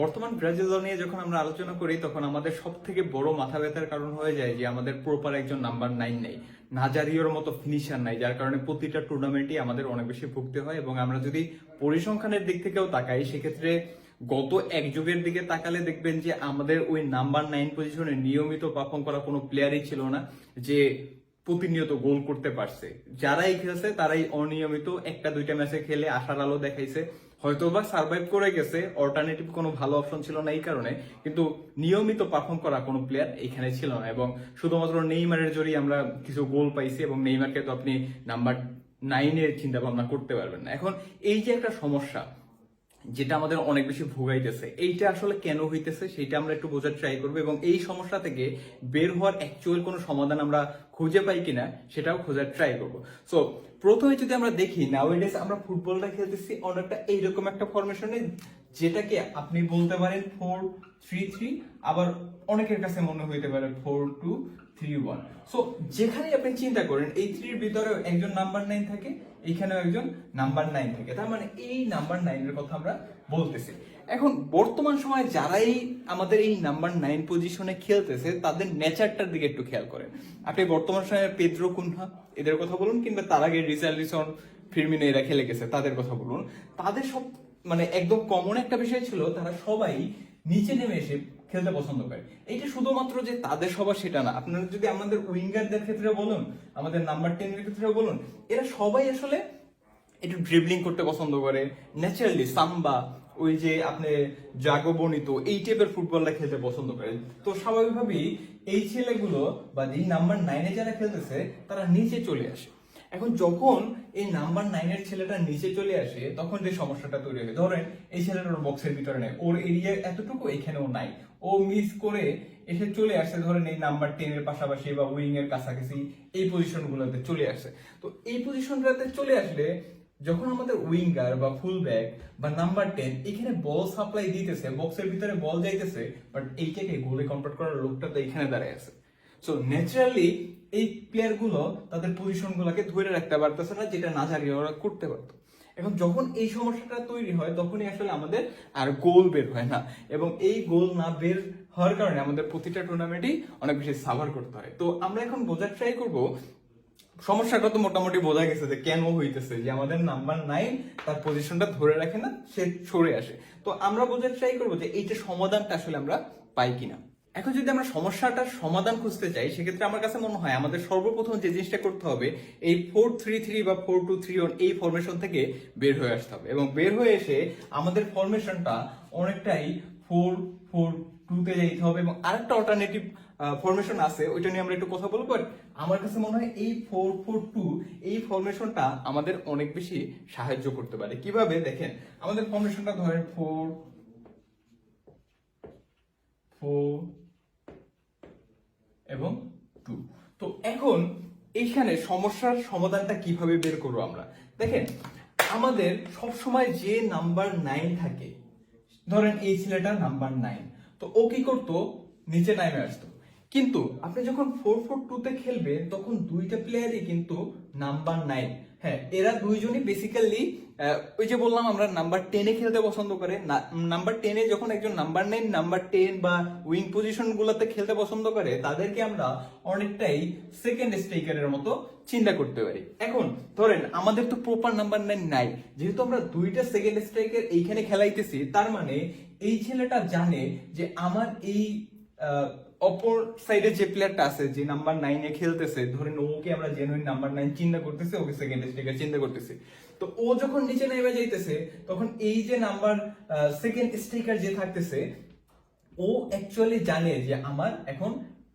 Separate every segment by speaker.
Speaker 1: বর্তমান ব্রাজিল দল নিয়ে যখন আমরা আলোচনা করি, তখন আমাদের সব থেকে বড় মাথা ব্যথার কারণ হয়ে যায় যে আমাদের প্রপার একজন নাম্বার নাইন নেই। নাজারিওর মতো ফিনিশার নাই, যার কারণে প্রতিটা টুর্নামেন্টই আমাদের অনেক বেশি ভুগতে হয় এবং আমরা যদি পরিসংখ্যানের দিক থেকেও তাকাই, সেক্ষেত্রে গত এক যুগের দিকে তাকালে দেখবেন যে আমাদের ওই নাম্বার নাইন পজিশনে নিয়মিত পারফর্ম করা কোনো প্লেয়ারই ছিল না যে প্রতিনিয়ত গোল করতে পারছে। যারাই খেলছে, তারাই অনিয়মিত একটা দুইটা ম্যাচে খেলে আশার আলো দেখাইছে। হয়তো বা সার্ভাইভ করে গেছে অল্টারনেটিভ কোনো ভালো অপশন ছিল না এই কারণে, কিন্তু নিয়মিত পারফর্ম করা কোনো প্লেয়ার এখানে ছিল না এবং শুধুমাত্র নেইমারের জড়িয়ে আমরা কিছু গোল পাইছি এবং নেইমারকে তো আপনি নাম্বার নাইনের চিন্তা ভাবনা করতে পারবেন না। এখন এই যে একটা সমস্যা যেটা আমাদের অনেক বেশি ভোগাইতেছে। এইটা আসলে কেন হইতেছে সেটা আমরা একটু বোঝার ট্রাই করব এবং এই সমস্যা থেকে বের হওয়ার অ্যাকচুয়াল কোনো সমাধান আমরা খুঁজে পাই কিনা সেটাও খোঁজার ট্রাই করব। সো প্রথমে যদি আমরা দেখি নাওয়েডেস আমরা ফুটবলটা খেলতেছি অনেকটা এইরকম একটা ফরমেশনে যেটাকে আপনি বলতে পারেন ফোর থ্রি থ্রি আবার অনেকের কাছে মনে হইতে পারে four two three one so যেখানেই আপনি চিন্তা করেন, এই থ্রির ভিতরে একজন নাম্বার নাইন থাকে এখানেও একজন নাম্বার নাইন থাকে। তার মানে এই নাম্বার নাইনের কথা আমরা বলতেছি। এখন, বর্তমান সময়ে যারাই আমাদের এই নাম্বার নাইন পজিশনে খেলতেছে, তাদের নেচারটার দিকে একটু খেয়াল করেন। আপনি বর্তমান সময়ে পেদ্রো কুনহা, এদের কথা বলুন, কিংবা তার আগে রিচার্লিসন ফিরমিনো, এরা খেলে গেছে, তাদের কথা বলুন। তাদের সব মানে একদম কমন একটা বিষয় ছিল, তারা সবাই নিচে নেমে এসে খেলতে পছন্দ করে। এইটা শুধুমাত্র যে তাদের সবার সেটা না। আপনারা যদি আমাদের উইঙ্গারদের ক্ষেত্রে বলুন, আমাদের নাম্বার টেনের ক্ষেত্রে বলুন, এরা সবাই আসলে একটু ড্রিবলিং করতে পছন্দ করে। ন্যাচারালি সাম্বা, ওই যে আপনি জাগবনিত এই টাইপের ফুটবলটা খেলতে পছন্দ করে। তো স্বাভাবিকভাবেই এই ছেলেগুলো বা এই নাম্বার নাইনে যারা খেলতেছে, তারা নিচে চলে আসে। এখন যখন এই নাম্বার নাইনের ছেলেটা নিচে চলে আসে, তখন যে সমস্যাটা তৈরি হয়। ধরেন, এই ছেলেটা ওর বক্সের ভিতরে নেই। ওর এরিয়া এতটুকু এখানেও নাই। ও মিস করে এসে চলে আসছে ধরেন, এই নাম্বার টেনের পাশাপাশি বা উইং এর কাছাকাছি এই পজিশন গুলোতে চলে আসছে তো এই পজিশনটাতে চলে আসলে যখন আমাদের উইঙ্গার বা ফুল ব্যাক বা নাম্বার টেন এখানে বল সাপ্লাই দিতেছে বক্সের ভিতরে বল যাইতেছে বাট এইটাকে গোলে কনভার্ট করার লোকটা তো এখানে দাঁড়ায় আছে। সো ন্যাচারালি এই প্লেয়ারগুলো তাদের পজিশন গুলাকে ধরে রাখতে পারতেছে না, যেটা না জানিয়ে ওরা করতে পারতো। এখন যখন এই সমস্যাটা তৈরি হয়, তখনই আসলে আমাদের আর গোল বের হয় না। এবং এই গোল না বের হওয়ার কারণে আমাদের প্রতিটা টুর্নামেন্টেই অনেক বেশি সাভার করতে হয়। তো আমরা এখন বোঝার ট্রাই করব, সমস্যাটা তো মোটামুটি বোঝা গেছে যে কেন হইতেছে, যে আমাদের নাম্বার নাইন তার পজিশনটা ধরে রাখে না, সে সরে আসে। তো আমরা বোঝার ট্রাই করব যে এইটা সমাধানটা আসলে আমরা পাই কিনা। এখন যদি আমরা সমস্যাটার সমাধান খুঁজতে চাই সেক্ষেত্রে আমার কাছে মনে হয় আমাদের সর্বপ্রথম যে জিনিসটা করতে হবে, এই ফোর থ্রি থ্রি বা ফোর টু থ্রি ওয়ান এই ফরমেশন থেকে বের হয়ে আসতে হবে। এবং বের হয়ে এসে আমাদের ফরমেশনটা অনেকটাই ফোর ফোর টুতে যাইতে হবে এবং আরেকটা অল্টারনেটিভ ফরমেশন আছে, ওইটা নিয়ে আমরা একটু কথা বলব। আমার কাছে মনে হয় এই ফোর ফোর টু এই ফরমেশনটা আমাদের অনেক বেশি সাহায্য করতে পারে। কীভাবে? দেখেন, আমাদের ফরমেশনটা ধরেন ফোর ফোর এবং টু। তো এখন এইখানে সমস্যার সমাধানটা কীভাবে বের করব আমরা? দেখেন, আমাদের সবসময় যে নাম্বার নাইন থাকে, ধরেন এই ছেলেটা নাম্বার নাইন তো ও কি করতো? নিচে নামে আসতো। কিন্তু আপনি যখন ফোর ফোর টু তে খেলবেন, তখন দুইটা প্লেয়ারই কিন্তু নাম্বার নাইন হ্যাঁ এরা দুইজনই বেসিক্যালি ওই যে বললাম আমরা নাম্বার টেনে খেলতে পছন্দ করে। নাম্বার টেনে যখন একজন নাম্বার নাইন নাম্বার টেন বা উইং পজিশন গুলোতে খেলতে পছন্দ করে, তাদেরকে আমরা অনেকটাই সেকেন্ড স্ট্রাইকারের মতো চিন্তা করতে পারি। এখন ধরেন, আমাদের তো প্রপার নাম্বার নাইন নাই। যেহেতু আমরা দুইটা সেকেন্ড স্ট্রাইকার এইখানে খেলাইতেছি, তার মানে এই ছেলেটা জানে যে আমার এই অপর সাইডে যে প্লেয়ারটা আছে, যে নাম্বার নাইনে খেলতেছে, ধরেন ওকে আমরা জেনুইন নাম্বার নাইন চিন্তা করতেছে, ওকে সেকেন্ড স্ট্রাইকার চিন্তা করতেছে। তো ও যখন নিচে নেমে যাইতেছে, তখন এই যে নাম্বার সেকেন্ড স্ট্রাইকার যে থাকতেছে, ও অ্যাকচুয়ালি জানে যে আমার এখন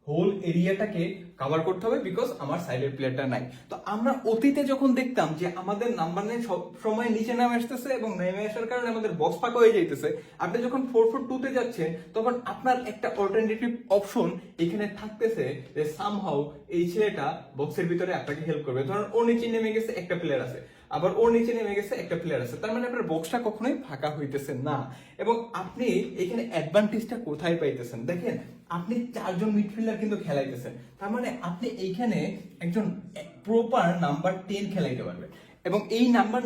Speaker 1: হোল এরিয়াটাকে কভার করতে হবে বিকজ আমার সাইডের প্লেয়ারটা নাই। তো আমরা অতীতে যখন দেখতাম যে আমাদের নাম্বার নাইন সব সময় নিচে নামে আসতেছে এবং নেমে আসার কারণে আমাদের বক্স ফাঁকা হয়ে যাইতেছে, আপনি যখন ফোর ফোর টু তে যাচ্ছেন, তখন আপনার একটা অল্টারনেটিভ অপশন এখানে থাকতেছে যে সামহাও এই ছেলেটা বক্সের ভিতরে আপনাকে হেল্প করবে। ধরুন ও নিচে নেমে গেছে, একটা প্লেয়ার আছে। আবার ওর নিচে নেমে গেছে একটা প্লেয়ার আছে। তার মানে আপনার বক্সটা কখনোই ফাঁকা হইতেছে না। এবং আপনি এখানে অ্যাডভান্টেজটা কোথায় পাইতেছেন? দেখেন, আপনি চারজন মিডফিল্ডার কিন্তু খেলাইতেছেন। তার মানে আপনি এইখানে একজন প্রপার নাম্বার টেন খেলাইতে পারবেন। এবং এই নাম্বার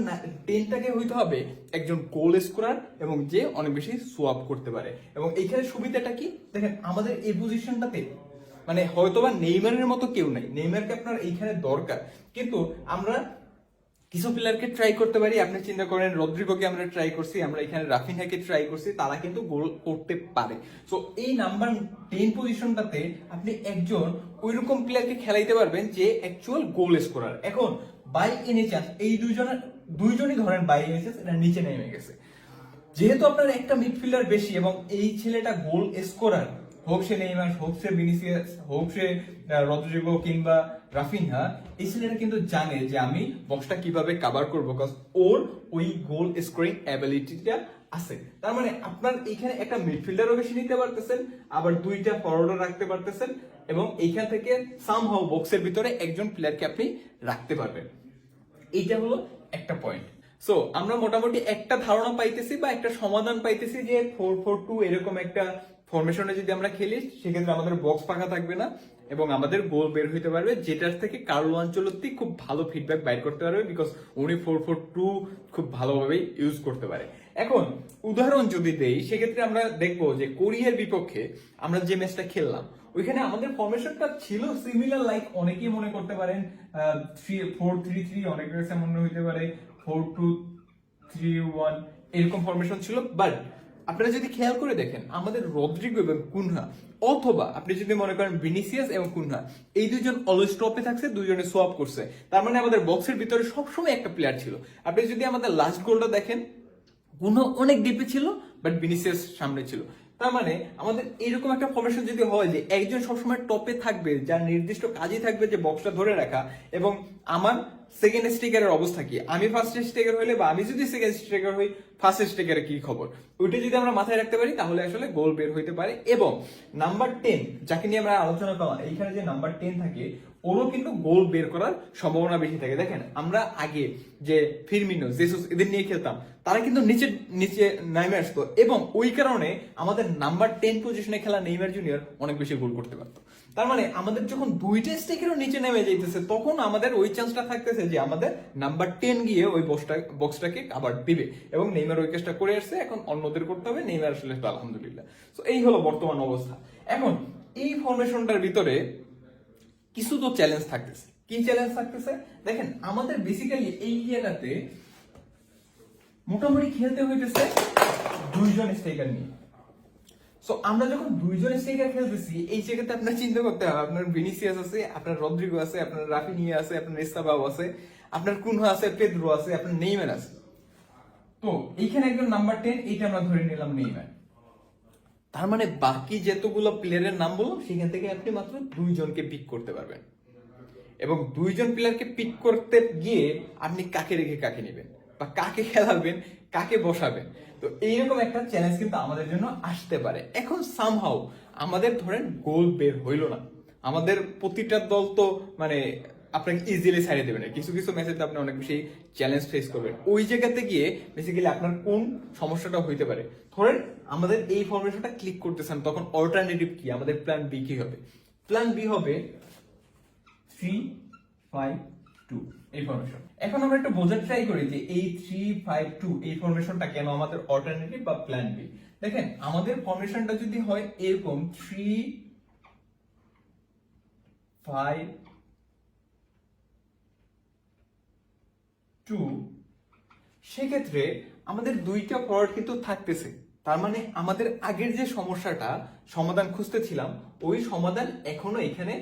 Speaker 1: টেনটাকে হইতে হবে একজন গোল স্কোরার এবং যে অনেক বেশি সোয়াপ করতে পারে। এবং এইখানে সুবিধাটা কি? দেখেন, আমাদের এই পজিশনটাতে মানে হয়তোবা নেইমারের মতো কেউ নাই। নেইমারকে আপনার এইখানে দরকার। কিন্তু আমরা কিছু প্লেয়ারকে ট্রাই করতে পারি, আপনি চিন্তা করেন, রদ্রিগোকে আমরা ট্রাই করছি, আমরা এখানে রাফিনহাকে ট্রাই করছি, তারা কিন্তু গোল করতে পারে। সো এই নাম্বার টেন পজিশনটাতে আপনি একজন ওইরকম প্লেয়ারকে খেলাইতে পারবেন যে অ্যাকচুয়াল গোল স্কোরার এখন বাই এনি চান্স এই দুইজনের, দুইজনই ধরেন বাই এনি চান্স এটা নিচে নেমে গেছে। যেহেতু আপনার একটা মিডফিল্ডার বেশি এবং এই ছেলেটা গোল স্কোরার হোক সে নেইমার, হোক সে ভিনিসিয়াস, হোক সে রদ্রিগো কিংবা রাফিনহা এই ছেলেটা কিন্তু জানে যে আমি বক্সটা কীভাবে কাভার করব বিকজ ওর ওই গোল স্কোরিং অ্যাবিলিটিটা আছে। তার মানে আপনার এখানে একটা মিডফিল্ডারও বেশি নিতে পারতেছেন, আবার দুইটা ফরওয়ার্ডও রাখতে পারতেছেন, এবং এইখান থেকে সামহাও বক্সের ভিতরে একজন প্লেয়ারকে আপনি রাখতে পারবেন। এইটা হলো একটা পয়েন্ট সো আমরা মোটামুটি একটা ধারণা পাইতেছি বা একটা সমাধান পাইতেছি যে ফোর ফোর টু এরকম একটা ফরমেশনে যদি আমরা খেলি, সেক্ষেত্রে আমাদের বক্স ফাঁকা থাকবে না। এবং আমাদের গোল বের হইতে পারবে যেটার থেকে কার্লো আঞ্চলতি খুব ভালো ফিডব্যাক বাইর করতে পারবে বিকজ উনি ফোর ফোর টু খুব ভালোভাবেই ইউজ করতে পারে। এখন, উদাহরণ যদি দেই, সেক্ষেত্রে আমরা দেখব যে কোরিয়ার বিপক্ষে আমরা যে ম্যাচটা খেললাম, ওইখানে আমাদের ফরমেশনটা ছিল সিমিলার লাইক অনেকেই মনে করতে পারেন থ্রি ফোর থ্রি থ্রি অনেকের কাছে মনে হইতে পারে ফোর টু থ্রি ওয়ান এরকম ফরমেশন ছিল বাট আপনারা যদি খেয়াল করে দেখেন, আমাদের রদ্রিগো এবং কুনহা অথবা আপনি যদি মনে করেন ভিনিসিয়াস এবং কুনহা, এই দুজন অলওয়েজ টপে থাকছে, দুজনে সোয়াপ করছে। তার মানে আমাদের বক্সের ভিতরে সবসময় একটা প্লেয়ার ছিল। আপনি যদি আমাদের লাস্ট গোলটা দেখেন, কুনহা অনেক ডিপে ছিল বাট ভিনিসিয়াস সামনে ছিল। তার মানে আমাদের এরকম একটা ফরমেশন যদি হয় যে একজন সবসময় টপে থাকবে, যার নির্দিষ্ট কাজই থাকবে যে বক্সটা ধরে রাখা, এবং আমার সেকেন্ড স্ট্রাইকারের অবস্থা কি? আমি ফার্স্ট স্ট্রাইকার হইলে বা আমি যদি সেকেন্ড স্ট্রাইকার হই ফার্স্ট স্ট্রাইকারের কি খবর? ওইটা যদি আমরা মাথায় রাখতে পারি, তাহলে আসলে গোল বের হইতে পারে। এবং নাম্বার টেন যাকে নিয়ে আমরা আলোচনা করলাম এইখানে যে নাম্বার টেন থাকে ওরও কিন্তু গোল বের করার সম্ভাবনা বেশি থাকে। দেখেন, আমরা আগে যে ফিরমিনো, জেসুস এদের নিয়ে খেলতাম, তারা কিন্তু নিচে নিচে নামে আসতো এবং ওই কারণে আমাদের নাম্বার টেন পজিশনে খেলা নেইমার জুনিয়র অনেক বেশি গোল করতে পারতো। তার মানে আমাদের যখন দুইটা স্টেকেরও নিচে নেমে যাইতেছে, তখন আমাদের ওই চান্সটা থাকতেছে যে আমাদের নাম্বার টেন গিয়ে ওই বক্সটা বক্সটাকে কাবার দিবে এবং নেইমার ওই কাজটা করে আসছে। এখন অন্যদের করতে হবে, নেইমার আসলে আলহামদুলিল্লাহ। তো এই হলো বর্তমান অবস্থা। এখন, এই ফরমেশনটার ভিতরে কিছু তো চ্যালেঞ্জ থাকতেছে। কি চ্যালেঞ্জ থাকতেছে? দেখেন, আমাদের বেসিক্যালি এই জায়গাতে মোটামুটি খেলতে হইতেছে দুইজন স্ট্রাইকার নিয়ে। সো আমরা যখন দুইজন স্ট্রাইকার খেলতেছি, এই জায়গাতে আপনার চিন্তা করতে হবে, আপনার ভিনিসিয়াস আছে, আপনার রদ্রিগো আছে, আপনার রাফিনিয়া আছে, আপনার এস্তাবাও আছে, আপনার কুনহা আছে পেদ্রো আছে, আপনার নেইমার আছে। তো, এইখানে একজন নাম্বার টেন এইটা আমরা ধরে নিলাম নেইমার তার মানে বাকি যতগুলো প্লেয়ারের নাম বললাম, সেখান থেকে আপনি মাত্র দুইজনকে পিক করতে পারবেন। এবং দুইজন প্লেয়ারকে পিক করতে গিয়ে আপনি কাকে রেখে কাকে নেবেন? বা কাকে খেলাবেন, কাকে বসাবেন? তো এইরকম একটা চ্যালেঞ্জ কিন্তু আমাদের জন্য আসতে পারে। এখন সামহাও আমাদের ধরেন গোল বের হইল না। আমাদের প্রতিটা দল তো মানে আপনাকে ইজিলি ছাড়িয়ে দেবে না। কিছু কিছু ম্যাচেতে আপনি অনেক বেশি চ্যালেঞ্জ ফেস করবেন। ওই জায়গাতে গিয়ে বেসিক্যালি আপনার কোন সমস্যাটা হইতে পারে? ধরেন আমাদের এই ফরমেশনটা ক্লিক করতেছেন, তখন অল্টারনেটিভ কি? আমাদের প্ল্যান বি কি হবে? প্ল্যান বি হবে থ্রি ফাইভ টু এই ফরমেশন এখন আমরা একটু বোঝার ট্রাই করি যে এই থ্রি ফাইভ টু এই ফরমেশনটা কেন আমাদের অল্টারনেটিভ বা প্ল্যান বি দেখেন, আমাদের ফরমেশনটা যদি হয় এরকম থ্রি ফাইভ টু সেক্ষেত্রে আমাদের দুইটা ফরওয়ার্ড কিন্তু থাকতেছে। তার মানে আমাদের আগের যে সমস্যাটা, সমাধান খুঁজতেছিলাম, ওই সমাধান এখনও এখানে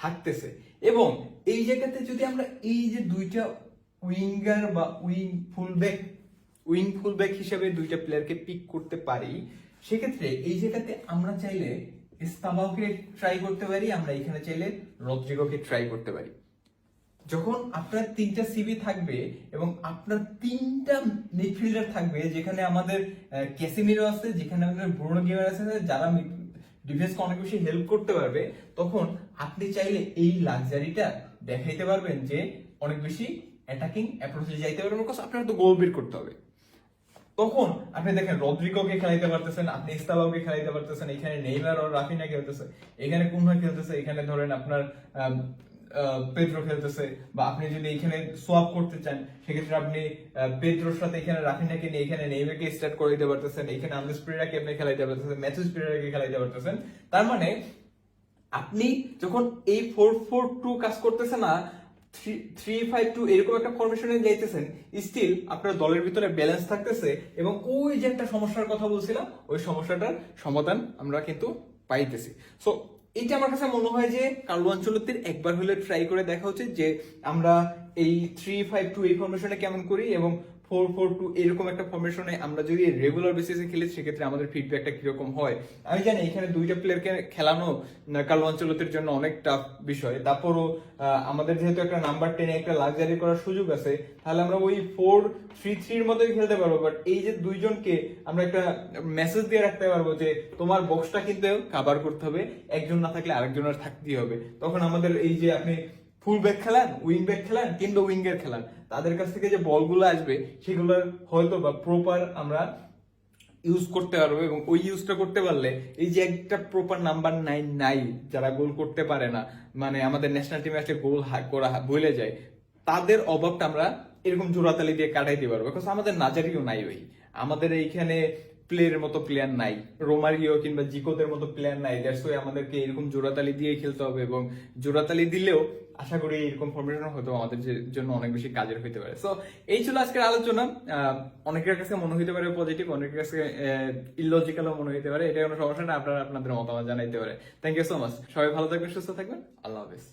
Speaker 1: থাকতেছে। এবং এই জায়গাতে যদি আমরা এই যে দুইটা উইঙ্গার বা উইং ফুলব্যাক উইং ফুলব্যাক হিসেবে দুইটা প্লেয়ারকে পিক করতে পারি, সেক্ষেত্রে এই জায়গাতে আমরা চাইলে ইস্তাবাউকে ট্রাই করতে পারি, আমরা এখানে চাইলে রদ্রিগোকে ট্রাই করতে পারি। যখন আপনার তিনটা সিবি থাকবে এবং আপনার তিনটা মিডফিল্ডার থাকবে, যেখানে আমাদের ক্যাসিমিরো আছে, যেখানে আমাদের ব্রুনো গেমার আছে, যারা ডিফেন্সকে অনেক বেশি হেল্প করতে পারবে, তখন আপনি চাইলে এই লাক্সারিটা দেখাইতে পারবেন যে অনেক বেশি অ্যাটাকিং অ্যাপ্রোচে যাইতে পারবেন বিকজ আপনার তো গোল বের করতে হবে। তখন আপনি দেখেন, রদ্রিগোকে খেলাইতে পারতেছেন, আপনি ইস্তাবাউকে খেলাইতে পারতেছেন, এখানে নেইমার ও রাফিনা খেলতেছে, এখানে কুনহা খেলতেছে, এখানে ধরেন আপনার পেড্রো খেলতেছে বা আপনি যদি এখানে সোয়াপ করতে চান সেক্ষেত্রে আপনি আহ, পেড্রোর সাথে এখানে রাফিনাকে নিয়ে এখানে নেইমারকে স্টার্ট করে দিতে পারতেছেন এখানে আন্দাজ পেরেরাকে আপনি খেলাইতে পারতেছেন ম্যাথুস পেরেরাকে খেলাইতে পারতেছেন। তার মানে আপনি যখন এই ফোর ফোর টু কাজ করতেছে না থ্রি ফাইভ টু এরকম একটা ফরমেশনে যাইতেছেন স্টিল আপনার দলের ভিতরে ব্যালেন্স থাকতেছে এবং ওই যে একটা সমস্যার কথা বলছিলাম ওই সমস্যাটার সমাধান আমরা কিন্তু পাইতেছি। সো এইটা আমার কাছে মনে হয় যে কার্লো আঞ্চলতির একবার হলে ট্রাই করে দেখা উচিত যে আমরা এই থ্রি ফাইভ টু এই ফর্মেশনে কেমন করি এবং ফোর ফোর টু এরকম একটা ফরমেশনে আমরা যদি রেগুলার বেসিসে খেলি সেক্ষেত্রে আমাদের ফিডব্যাকটা কীরকম হয়? আমি জানি এখানে দুইটা প্লেয়ারকে খেলানো আহ, কার্লো আঞ্চলতির জন্য অনেক টাফ বিষয়। তারপরও আমাদের যেহেতু একটা নাম্বার টেনে একটা লাক্সারি করার সুযোগ আছে তাহলে আমরা ওই ফোর থ্রি থ্রির মতোই খেলতে পারব। বাট এই যে দুইজনকে আমরা একটা মেসেজ দিয়ে রাখতে পারব যে তোমার বক্সটা কিন্তু কাভার করতে হবে একজন না থাকলে আরেকজনের থাকতেই হবে। তখন আমাদের এই যে আপনি ফুল ব্যাক খেলান উইং ব্যাক খেলান, কিংবা উইঙ্গের খেলান। তাদের কাছ থেকে যে বলগুলো আসবে সেগুলোর হয়তো বা প্রপার আমরা ইউজ করতে পারব এবং ওই ইউজটা করতে পারলে এই যে একটা প্রপার নাম্বার নাইন নাই, যারা গোল করতে পারে না মানে আমাদের ন্যাশনাল টিমে আসলে গোল করা ভুলে যায়, তাদের অভাবটা আমরা এরকম জোড়াতালি দিয়ে কাটাইতে পারব। বিকজ আমাদের নাজারিও নাই ওই। আমাদের এইখানে প্লেয়ারের মতো প্লেয়ার নাই, রোমারিও কিংবা জিকোদের মতো প্লেয়ার নাই দ্যাটস ওয়াই আমাদেরকে এরকম জোড়াতালি দিয়ে খেলতে হবে এবং জোড়াতালি দিলেও আশা করি এরকম ফরমেশন হয়তো আমাদের জন্য অনেক বেশি কাজের হইতে পারে। সো এই ছিল আজকের আলোচনা। অনেকের কাছে মনে হইতে পারে পজিটিভ অনেকের কাছে ইলজিক্যালও মনে হইতে পারে। এটা কোনো সমস্যা না, আপনারা আপনাদের মতামত জানাইতে পারে। থ্যাংক ইউ সো মাচ সবাই ভালো থাকবেন, সুস্থ থাকবেন। আল্লাহ হাফিজ।